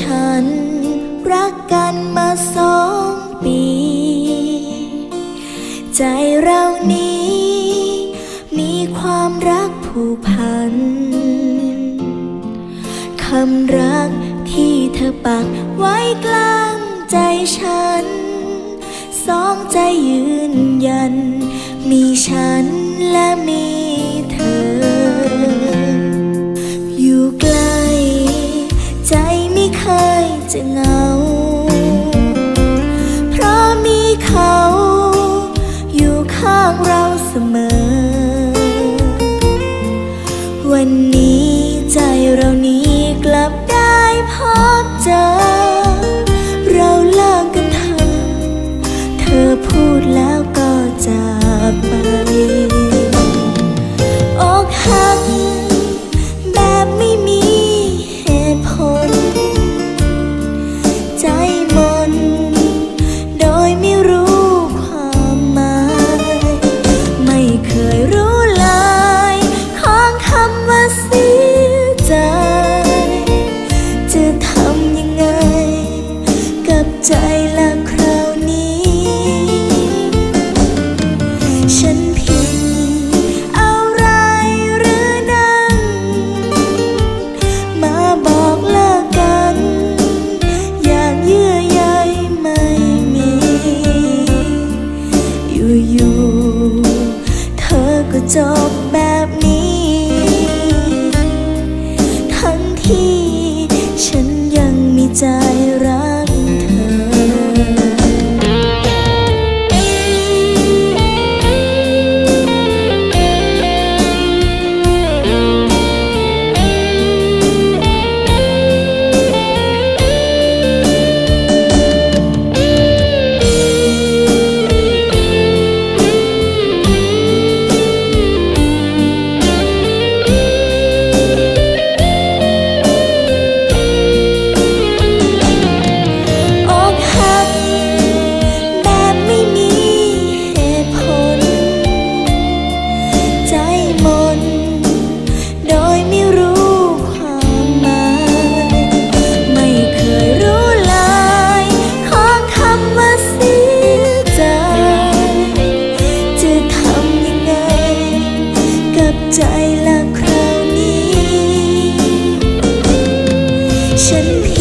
ฉัน รักกันมาสองปี ใจเรานี้ มีความรักผูกพัน คำรักที่เธอปักไว้กลางใจฉัน สองใจยืนยัน มีฉันและมี จะเงา บแบบนี้ ทั้งที่ฉันยังมีใจรัก 真美